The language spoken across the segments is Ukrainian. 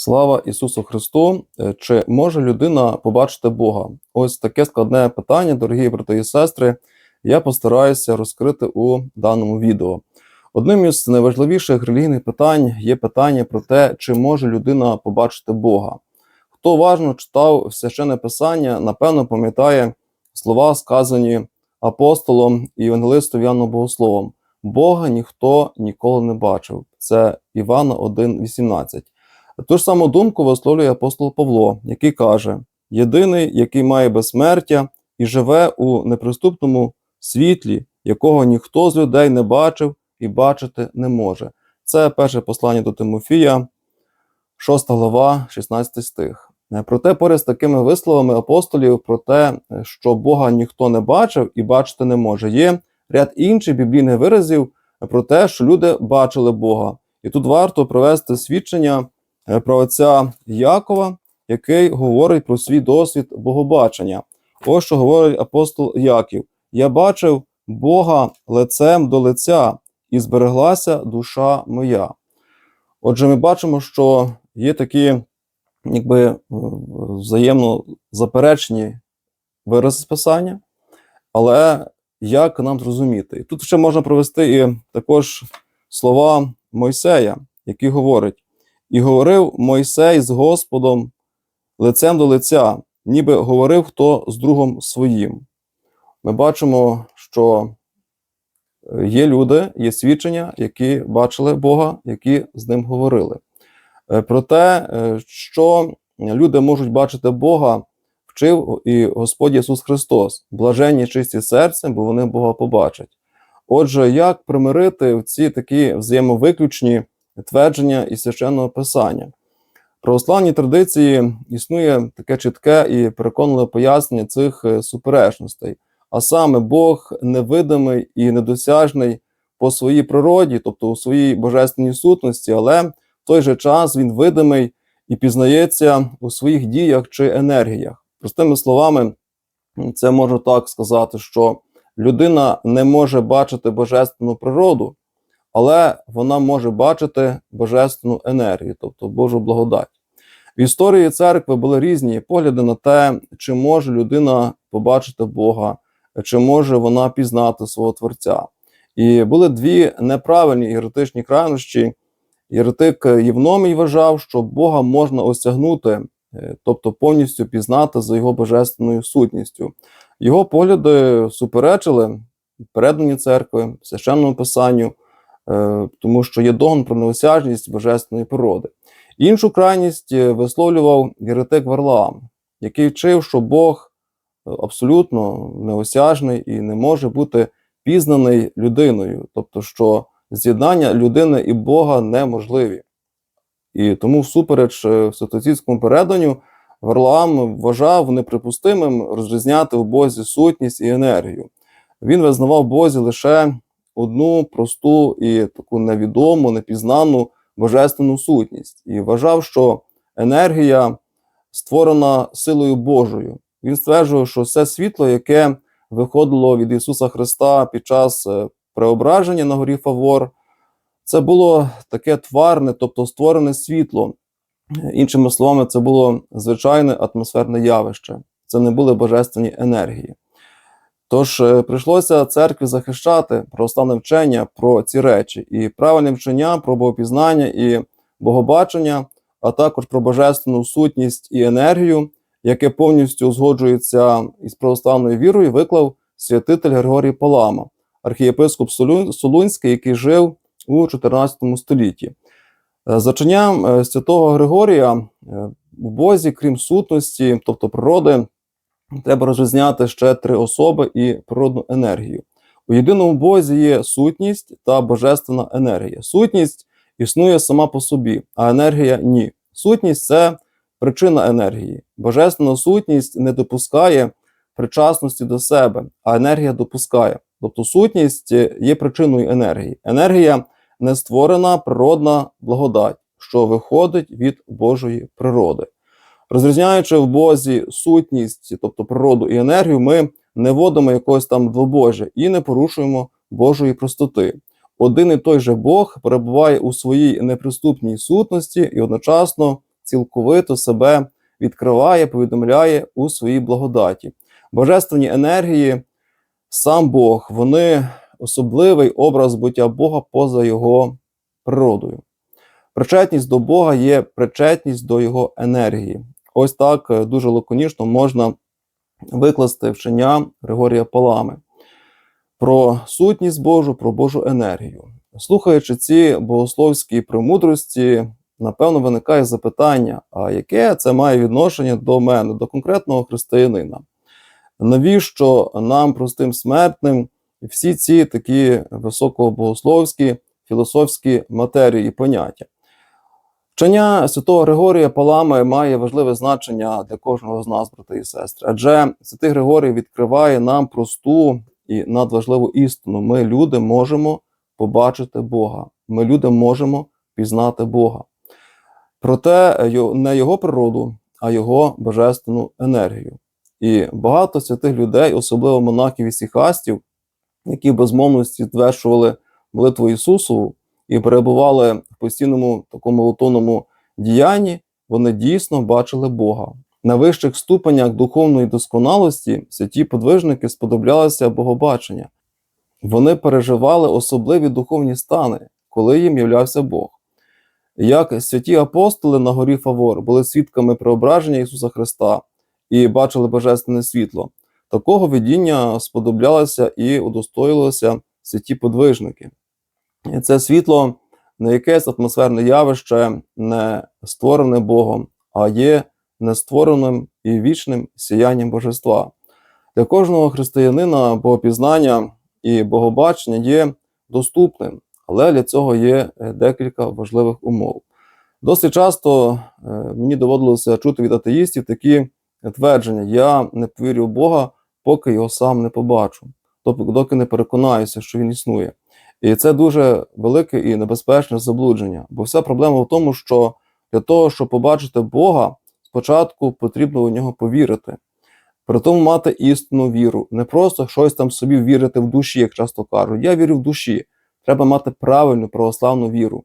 Слава Ісусу Христу! Е, Чи може людина побачити Бога? Ось таке складне питання, дорогі брати і сестри. Я постараюся розкрити у даному відео. Одним із найважливіших релігійних питань є питання про те, чи може людина побачити Бога. Хто уважно читав священне писання, напевно пам'ятає слова, сказані апостолом і евангелистом Яном Богословом: Бога ніхто ніколи не бачив. Це Івана 1,18. Ту ж саму думку висловлює апостол Павло, який каже: Єдиний, який має безсмертя і живе у неприступному світлі, якого ніхто з людей не бачив і бачити не може. Це перше послання до Тимофія, 6 глава, 16 стих. Проте, поряд з такими висловами апостолів про те, що Бога ніхто не бачив і бачити не може, є ряд інших біблійних виразів про те, що люди бачили Бога. І тут варто провести свідчення про отця Якова, який говорить про свій досвід богобачення. Ось що говорить апостол Яків: Я бачив Бога лицем до лиця, і збереглася душа моя. Отже, ми бачимо, що є такі, якби е, взаємно заперечні вирази з писання, але як нам зрозуміти? Тут ще можна провести і також слова Мойсея, який говорить: і говорив Мойсей з Господом лицем до лиця, ніби говорив хто з другом своїм. Ми бачимо, що е, є люди, є свідчення, які бачили Бога, які з ним говорили. Е, Про те, е, що люди можуть бачити Бога, вчив і Господь Ісус Христос, блаженні чисті серцем, бо вони Бога побачать. Отже, як примирити ці такі взаємовиключні твердження із священного писання? В православній традиції існує таке чітке і переконливе пояснення цих е, суперечностей, а саме Бог невидимий і недосяжний по своїй природі, тобто у своїй божественній сутності, але в той же час він видимий і пізнається у своїх діях чи енергіях. Простими словами, це можу так сказати, що людина не може бачити божественну природу, але вона може бачити божественну енергію, тобто Божу благодать. В історії церкви були різні погляди на те, чи може людина побачити Бога, чи може вона пізнати свого Творця. І були дві неправильні єретичні крайнощі. Єретик Євномій вважав, що Бога можна осягнути, е, тобто повністю пізнати за його божественною сутністю. Його погляди суперечили передані церкви, священному писанню, тому що є догон про неосяжність божественної природи. Іншу крайність е, висловлював єретик Варлаам, який вчив, що Бог е, абсолютно неосяжний і не може бути пізнаний людиною, тобто, що з'єднання людини і Бога неможливі. І тому, всупереч е, святоційському переданню, Варлаам вважав неприпустимим розрізняти в Бозі сутність і енергію. Він визнавав Бозі лише одну просту і таку невідому, непізнану божественну сутність і вважав, що енергія створена силою Божою. Він стверджував, що все світло, яке виходило від Ісуса Христа під час е, преображення на горі Фавор, це було таке тварне, тобто створене світло. Іншими словами, це було звичайне атмосферне явище, це не були божественні енергії. Тож е, прийшлося церкві захищати православне вчення про ці речі, і правильне вчення про богопізнання і богобачення, а також про божественну сутність і енергію, яке повністю узгоджується із православною вірою, виклав святитель Григорій Палама, архієпископ Солунський, який жив у 14 столітті. Е, За вченням е, святого Григорія в Бозі, крім сутності, тобто природи, треба розрізняти ще три особи і природну енергію. У єдиному Бозі є сутність та божественна енергія. Сутність існує сама по собі, а енергія ні. Сутність це причина енергії. Божественна сутність не допускає причасності до себе, а енергія допускає. Тобто сутність є причиною енергії. Енергія не створена природна благодать, що виходить від Божої природи. Розрізняючи в Бозі сутність, тобто природу і енергію, ми не вводимо якогось там двобожжя і не порушуємо Божої простоти. Один і той же Бог перебуває у своїй неприступній сутності і одночасно цілковито себе відкриває, повідомляє у своїй благодаті. Божественні енергії, сам Бог, вони особливий образ буття Бога поза його природою. Причетність до Бога є причетність до Його енергії. Ось так е, дуже лаконічно можна викласти вчення Григорія Палами про сутність Божу, про Божу енергію. Слухаючи ці богословські премудрості, напевно, виникає запитання: а яке це має відношення до мене, до конкретного християнина? Навіщо нам, простим смертним, всі ці такі високобогословські філософські матерії і поняття? Вчення святого Григорія Палами має важливе значення для кожного з нас, брати і сестри, адже святий Григорій відкриває нам просту і надважливу істину. Ми, люди, можемо побачити Бога. Ми, люди, можемо пізнати Бога. Проте не його природу, а його божественну енергію. І багато святих людей, особливо монахів і сіхастів, які безмовності звершували молитву Ісусу і перебували в постійному такому молотовному діянні, вони дійсно бачили Бога. На вищих ступенях духовної досконалості святі подвижники сподоблялися богобачення. Вони переживали особливі духовні стани, коли їм являвся Бог. Як святі апостоли на горі Фавор були свідками преображення Ісуса Христа і бачили божественне світло, такого видіння сподоблялося і удостоїлося святі подвижники. Це світло не якесь атмосферне явище, не створене Богом, а є нествореним і вічним сіянням божества. Для кожного християнина богопізнання і богобачення є доступним, але для цього є е, декілька важливих умов. Досить часто е, мені доводилося чути від атеїстів такі твердження: я не повірю в Бога, поки його сам не побачу, тобто доки не переконаюся, що він існує. І це дуже велике і небезпечне заблудження. Бо вся проблема в тому, що для того, щоб побачити Бога, спочатку потрібно у нього повірити. При тому мати істинну віру, не просто щось там собі вірити в душі, як часто кажуть. Я вірю в душі. Треба мати правильну православну віру.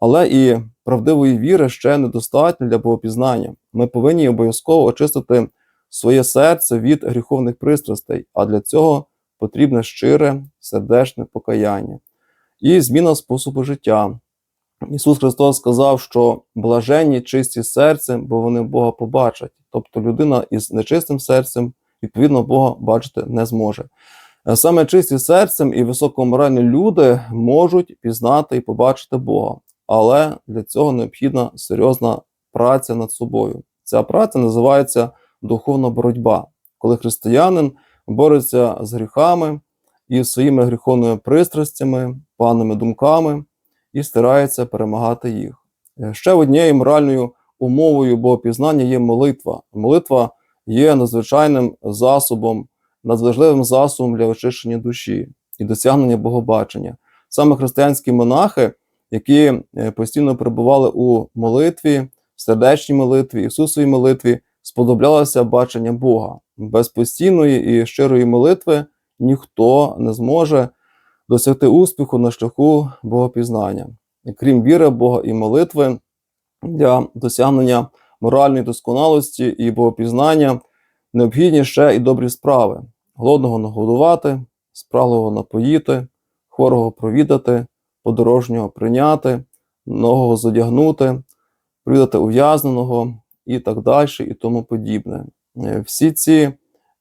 Але і правдивої віри ще недостатньо для богопізнання. Ми повинні обов'язково очистити своє серце від гріховних пристрастей, а для цього потрібне щире сердечне покаяння і зміна способу життя. Ісус Христос сказав, що блаженні чисті серцем, бо вони Бога побачать. Тобто людина із нечистим серцем, відповідно, Бога бачити не зможе. Е, Саме чисті серцем і високоморальні люди можуть пізнати і побачити Бога, але для цього необхідна серйозна праця над собою. Ця праця називається духовна боротьба, коли християнин бореться з гріхами і своїми гріховними пристрастями, поганими думками і старається перемагати їх. Е, Ще однією моральною умовою богопізнання є молитва. Молитва є надзвичайним засобом, надважливим засобом для очищення душі і досягнення богобачення. Саме християнські монахи, які е, постійно перебували у молитві, сердечній молитві, Ісусовій молитві, сподоблялося бачення Бога. Без постійної і щирої молитви ніхто не зможе досягти успіху на шляху богопізнання. Крім віри Бога і молитви, для досягнення моральної досконалості і богопізнання необхідні ще і добрі справи: голодного нагодувати, спраглого напоїти, хворого провідати, подорожнього прийняти, ногого задягнути, привідати ув'язненого і так далі, і тому подібне. Е, Всі ці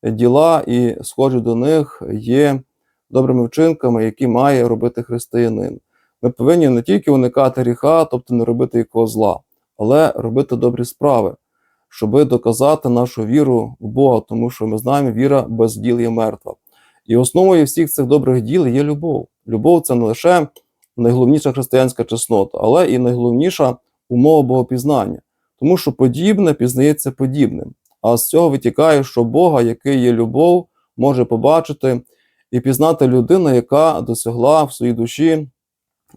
діла і схожі до них є добрими вчинками, які має робити християнин. Ми повинні не тільки уникати гріха, тобто не робити якого зла, але робити добрі справи, щоби доказати нашу віру в Бога, тому що ми знаємо, віра без діл є мертва. І основою всіх цих добрих діл є любов. Любов це не лише найголовніша християнська чеснота, але і найголовніша умова богопізнання, тому що подібне пізнається подібним. А з цього витікає, що Бога, який є любов, може побачити і пізнати людина, яка досягла в своїй душі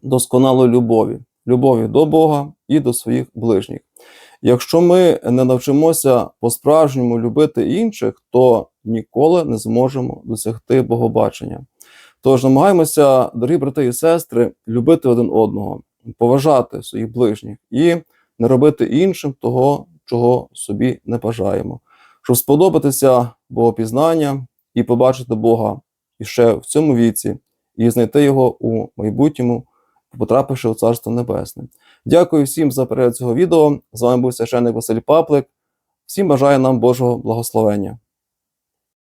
досконалої любові, любові до Бога і до своїх ближніх. Якщо ми не навчимося по-справжньому любити інших, то ніколи не зможемо досягти богобачення. Тож намагаємося, дорогі брати і сестри, любити один одного, поважати своїх ближніх і не робити іншим того, чого собі не бажаємо, щоб сподобатися Богопізнання і побачити Бога іще в цьому віці, і знайти його у майбутньому, потрапивши у Царство Небесне. Дякую всім за перегляд цього відео. З вами був священник Василь Паплик. Всім бажаю нам Божого благословення.